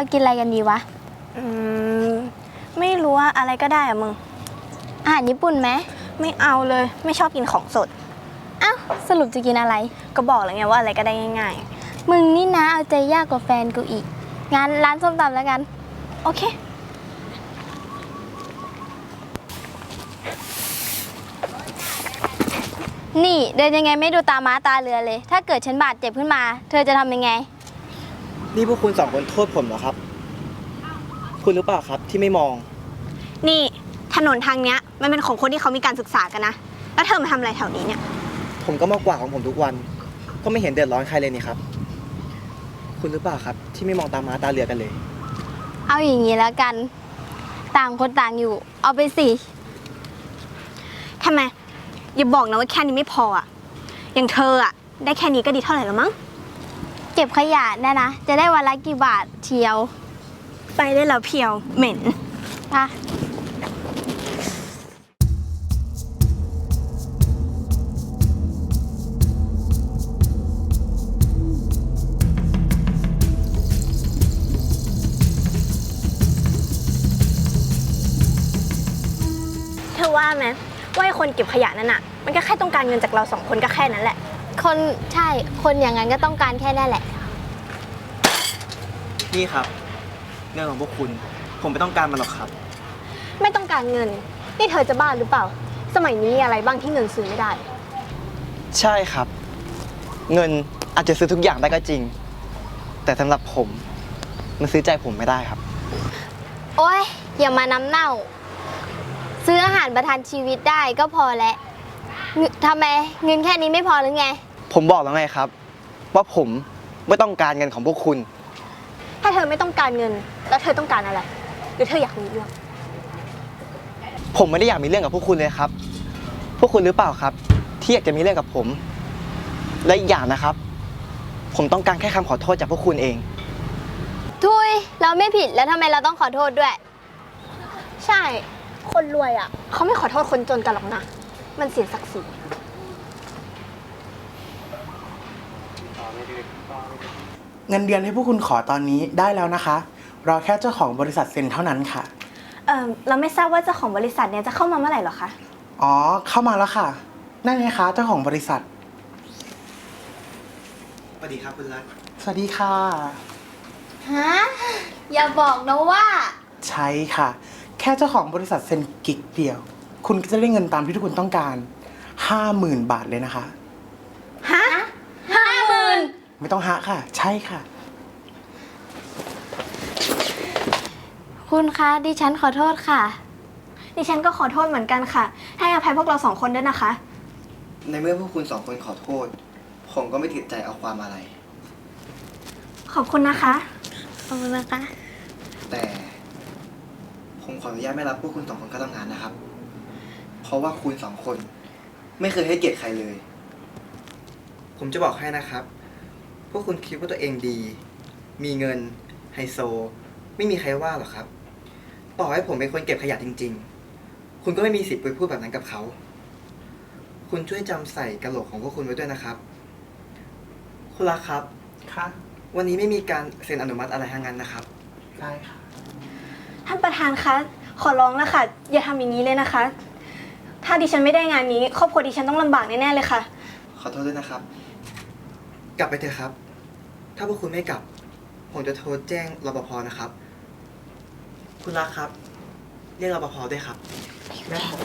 ไอวันนี้เรากินอะไรกันดีวะ อืมไม่รู้ว่าอะไรก็ได้อะมึง อาหารญี่ปุ่นไหมไม่เอาเลย ไม่ชอบกินของสด อ้าวสรุปจะกินอะไร ก็บอกแล้วไงว่าอะไรก็ได้ง่าย มึงนี่นะเอาใจยากกว่าแฟนกูอีก งั้นร้านส้มตำแล้วกัน ๆ โอเค นี่เดินยังไงไม่ดูตาม้าตาเรือเลย ถ้าเกิดฉันบาดเจ็บขึ้นมา เธอจะทำยังไง นี่พวกคุณสองคนโทษผมเหรอครับ คุณหรือเปล่าครับที่ไม่มอง นี่ถนนทางเนี้ยมันเป็นของคนที่เขามีการศึกษากันนะ แล้วเธอมาทำอะไรแถวนี้เนี่ย ผมก็มากกว่าของผมทุกวัน ก็ไม่เห็นเดือดร้อนใครเลยนี่ครับ คุณหรือเปล่าครับ ที่ไม่มองตาม้าตาเรือกันเลย เอาอย่างนี้แล้วกัน ต่างคนต่างอยู่ เอาไปสิทำไม อย่าบอกนะว่าแค่นี้ไม่พออะอย่างเธออะได้แค่นี้ก็ดีเท่าไหร่แล้วมั้ง เก็บขยะเนะนะ จะได้วันละกี่บาทเชียว ไปได้แล้วเพียวเหม็นปะเธอว่าไหมว่าไอ้คนเก็บขยะนั่นอะมันก็แค่ต้องการเงินจากเราสองคนก็แค่นั้นแหละ คนใช่คนอย่างนั้นก็ต้องการแค่นั้นแหละ นี่ครับเงินของพวกคุณ ผมไม่ต้องการมันหรอกครับ ไม่ต้องการเงิน นี่เธอจะบ้าหรือเปล่า สมัยนี้มีอะไรบ้างที่เงินซื้อไม่ได้ ใช่ครับ เงินอาจจะซื้อทุกอย่างได้ก็จริง แต่สำหรับผม มันซื้อใจผมไม่ได้ครับ โอ๊ยอย่ามาน้ำเน่า ซื้ออาหารประทันชีวิตได้ก็พอแล้ว เงินทำไมเงินแค่นี้ไม่พอหรือไง ผมบอกแล้วไงครับ ว่าผมไม่ต้องการเงินของพวกคุณ ถ้าเธอไม่ต้องการเงิน แล้วเธอต้องการอะไร หรือเธออยากมีเรื่อง ผมไม่ได้อยากมีเรื่องกับพวกคุณเลยครับ พวกคุณหรือเปล่าครับ ที่อยากจะมีเรื่องกับผม และอีกอย่างนะครับ ผมต้องการแค่คำขอโทษจากพวกคุณเอง ทุยเราไม่ผิดแล้วทำไมเราต้องขอโทษด้วย ใช่ คนรวยอะเขาไม่ขอโทษคนจนกันหรอกนะ มันเสียศักดิ์ศรีเงินเดือนให้พวกคุณขอตอนนี้ได้แล้วนะคะ รอแค่เจ้าของบริษัทเซ็นเท่านั้นค่ะ เออเราไม่ทราบว่าเจ้าของบริษัทเนี่ยจะเข้ามาเมื่อไหร่หรอคะ อ๋อ เข้ามาแล้วค่ะ นั่นไงคะเจ้าของบริษัท สวัสดีครับคุณรักสวัสดีค่ะ ฮะ อย่าบอกนะว่า ใช่ค่ะ แค่เจ้าของบริษัทเซ็นกิกเดียว คุณก็จะได้เงินตามที่ทุกคนต้องการห้าหมื่นบาทเลยนะคะ ฮะห้าหมื่นไม่ต้องหะค่ะ ใช่ค่ะ คุณคะ ดิฉันขอโทษค่ะ ดิฉันก็ขอโทษเหมือนกันค่ะ ให้อภัยพวกเราสองคนด้วยนะคะ ในเมื่อพวกคุณสองคนขอโทษ ผมก็ไม่ติดใจเอาความอะไร ขอบคุณนะคะ ขอบคุณนะคะ แต่ ผมขออนุญาตไม่รับพวกคุณสองคนเข้าทำงานนะครับ เพราะว่าคุณสองคน ไม่เคยให้เกียรติใครเลย ผมจะบอกให้นะครับ พวกคุณคิดว่าตัวเองดี มีเงิน ไฮโซ ไม่มีใครว่าหรอกครับ ต่อให้ผมเป็นคนเก็บขยะจริง ๆ คุณก็ไม่มีสิทธิ์ไปพูดแบบนั้นกับเขา คุณช่วยจำใส่กระโหลกของพวกคุณไว้ด้วยนะครับ คุณรักครับ ค่ะ วันนี้ไม่มีการเซ็นอนุมัติอะไรทั้งนั้นนะครับ ได้ค่ะ ท่านประธานคะ ขอร้องแล้วค่ะ อย่าทำอย่างนี้เลยนะคะ ถ้าดิฉันไม่ได้งานนี้ ครอบครัวดิฉันต้องลำบากแน่ๆเลยค่ะ ขอโทษด้วยนะครับ กลับไปเถอะครับ ถ้าพวกคุณไม่กลับ ผมจะโทรแจ้งรปภนะครับ คุณรักครับ เรียกรปภด้วยครับได้ค่ะ